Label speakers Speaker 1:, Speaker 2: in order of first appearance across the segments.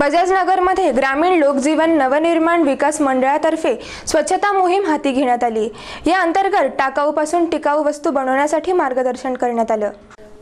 Speaker 1: बजाजनगरमध्ये ग्रामीण लोकजीवन नवनिर्माण विकास मंडळातर्फे स्वच्छता मोहीम हाती घेण्यात आली. या अंतर्गत टाकाऊपासून टिकाऊ वस्तू बनवण्यासाठी मार्गदर्शन करण्यात आलं.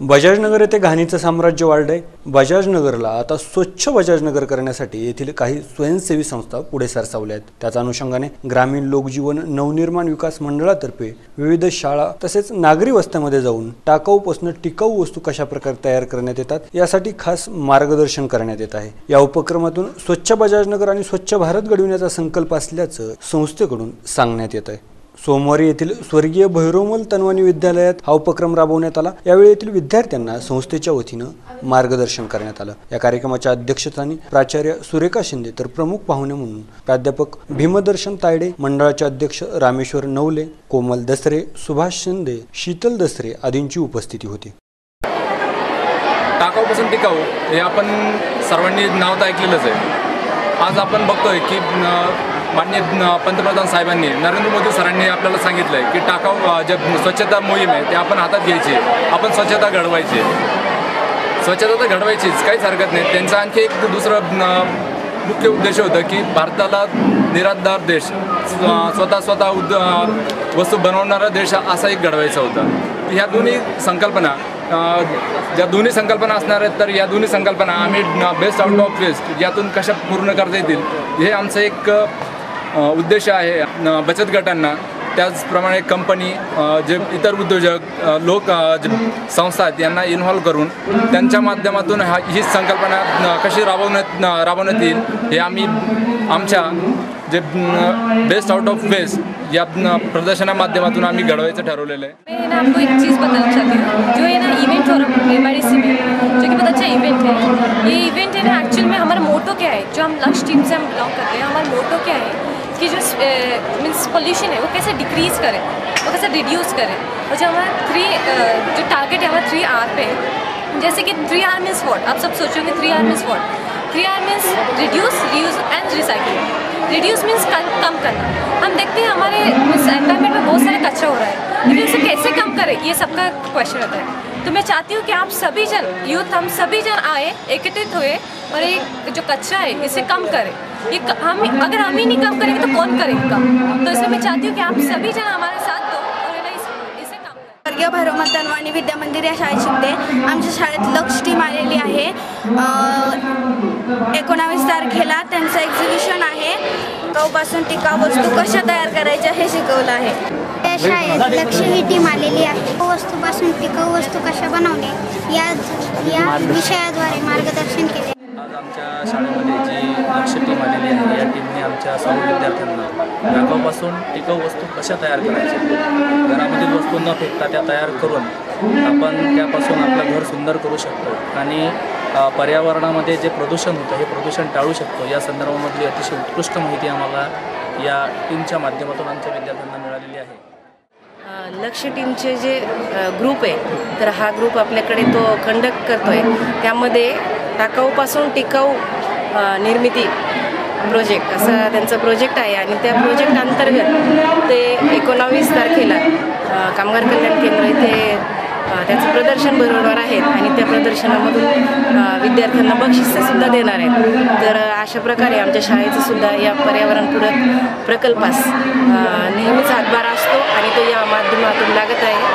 Speaker 2: बजाजनगर येथे घाणीचं साम्राज्य वाढलंय. बजाजनगरला आता स्वच्छ बजाजनगर करण्यासाठी येथील काही स्वयंसेवी संस्था पुढे सरसावल्या आहेत. त्याच अनुषंगाने ग्रामीण लोकजीवन नवनिर्माण विकास मंडळातर्फे विविध शाळा तसेच नागरी वस्त्यामध्ये जाऊन टाकाऊपासून टिकाऊ वस्तू कशा प्रकारे तयार करण्यात येतात यासाठी खास मार्गदर्शन करण्यात येत आहे. या उपक्रमातून स्वच्छ बजाजनगर आणि स्वच्छ भारत घडविण्याचा संकल्प असल्याचं संस्थेकडून सांगण्यात येत आहे. सोमवारी येथील स्वर्गीय भैरोमल तनवानी विद्यालयात हा उपक्रम राबवण्यात आला. यावेळी येथील विद्यार्थ्यांना संस्थेच्या वतीनं मार्गदर्शन करण्यात आलं. या कार्यक्रमाच्या अध्यक्षस्थानी प्राचार्य सुरेखा शिंदे तर प्रमुख पाहुणे म्हणून प्राध्यापक भीमदर्शन तायडे मंडळाचे अध्यक्ष रामेश्वर नवले कोमल दसरे सुभाष शिंदे शीतल दसरे आदींची उपस्थिती होती.
Speaker 3: टाकाऊपासून टिकाऊ हो? हे? आपण सर्वांनी नाव तर ऐकलेलंच आहे. आज आपण बघतोय की मान्य माननीय पंतप्रधान साहेबांनी नरेंद्र मोदी सरांनी आपल्याला सांगितलं आहे की टाकाऊ जे स्वच्छता मोहीम आहे ते आपण हातात घ्यायची. आपण स्वच्छता घडवायची. स्वच्छता तर घडवायचीच काहीच हरकत नाही. त्यांचा आणखी एक दुसरं मुख्य उद्देश होतं की भारताला निराधार देश स्व- स्वतः स्वतः उद वस्तू बनवणारा देश असा एक घडवायचा होता. ह्या दोन्ही संकल्पना ज्या दोन्ही संकल्पना असणार आहेत तर या दोन्ही संकल्पना आम्ही बेस्ट आउट ऑफ वेस्ट यातून कशा पूर्ण करता येतील हे आमचं एक उद्देश आहे बचत गटांना. त्याचप्रमाणे कंपनी जे इतर उद्योजक लोक संस्था आहेत यांना इन्व्हॉल्व करून त्यांच्या माध्यमातून हा ही संकल्पना कशी राबवण्यात राबवण्यात येईल हे आम्ही आमच्या जे बेस्ट आउट ऑफ वेस्ट या प्रदर्शना माध्यमातून आम्ही घडवायचं ठरवलेलं आहे.
Speaker 4: मैं ना आपको एक चीज़ बताना चाहती हूँ। जो ये ना इवेंट हो रहा है एम में जो कि बहुत अच्छा इवेंट है। ये इवेंट है ना एक्चुअल में हमारा मोटो क्या है? जो हम लक्ष्य टीम से हम बिलोंग करते हैं हमारा मोटो क्या है? कि जो मीन्स पोल्यूशन है, वो कैसे डिक्रीज़ करें? वो कैसे रिड्यूस करें? और जो हमारा थ्री जो टारगेट है, हमारा थ्री आर पे, जैसे कि थ्री आर मीन्स वॉट आप सब सोचोगे three R means what three R means reduce reuse and recycle reduce means कम करना। हम देखते हैं हमारे एनवायरमेंट में बहुत सारे कचरा हो रहा है। लेकिन उसे कैसे कम करें ये सबका क्वेश्चन होता है। तो मैं चाहती हूँ कि आप सभी जन यूथ हम सभी जन आए एकत्रित हुए और एक जो कचरा है इसे कम करें। ये हम अगर हम ही नहीं कम करेंगे तो कौन करेगा कम? तो इसलिए मैं चाहती हूँ कि आप सभी जन हमारे साथ दो और है
Speaker 5: स्वर्गीय तनवाणी विद्या मंदिर या शाळेत शिकते. आमच्या शाळेत लक्ष टीम आलेली आहे. एकोणावीस तारखेला त्यांचं एक्झिबिशन आहे. काऊपासून टिकाऊ वस्तू कशा तयार करायच्या हे शिकवलं आहे.
Speaker 6: शाळेत लक्ष ही टीम आलेली आहे वस्तूपासून टिकाऊ वस्तू कशा बनवणे या या विषयाद्वारे मार्गदर्शन केले.
Speaker 7: आज आमच्या शाळेमध्ये जी लक्ष टीम आलेली आहे या टीमने आमच्या सर्व विद्यार्थ्यांना टाकाऊपासून टिकाऊ वस्तू कशा तयार करायच्या? घरामधील वस्तू न फेकता त्या तयार करून आपण त्यापासून आपलं घर सुंदर करू शकतो. आणि पर्यावरणामध्ये जे प्रदूषण होतं हे प्रदूषण टाळू शकतो. या संदर्भामधली अतिशय उत्कृष्ट माहिती आम्हाला या टीमच्या माध्यमातून आमच्या विद्यार्थ्यांना मिळालेली आहे.
Speaker 8: लक्ष टीमचे जे ग्रुप आहे तर हा ग्रुप आपल्याकडे तो कंडक्ट करतो आहे त्यामध्ये टाकाऊपासून टिकाऊ निर्मिती प्रोजेक्ट असा त्यांचा प्रोजेक्ट आहे आणि त्या प्रोजेक्ट अंतर्गत ते एकोणावीस तारखेला कामगार कल्याण केंद्र इथे प्रदर्शन भरवणार आहेत आणि त्या प्रदर्शनामधून विद्यार्थ्यांना बक्षिसंसुद्धा देणार आहेत. तर अशा प्रकारे आमच्या शाळेचं सुद्धा या पर्यावरणपूरक प्रकल्पास नेहमीच हातभार असतो आणि तो या माध्यमातून लागत आहे.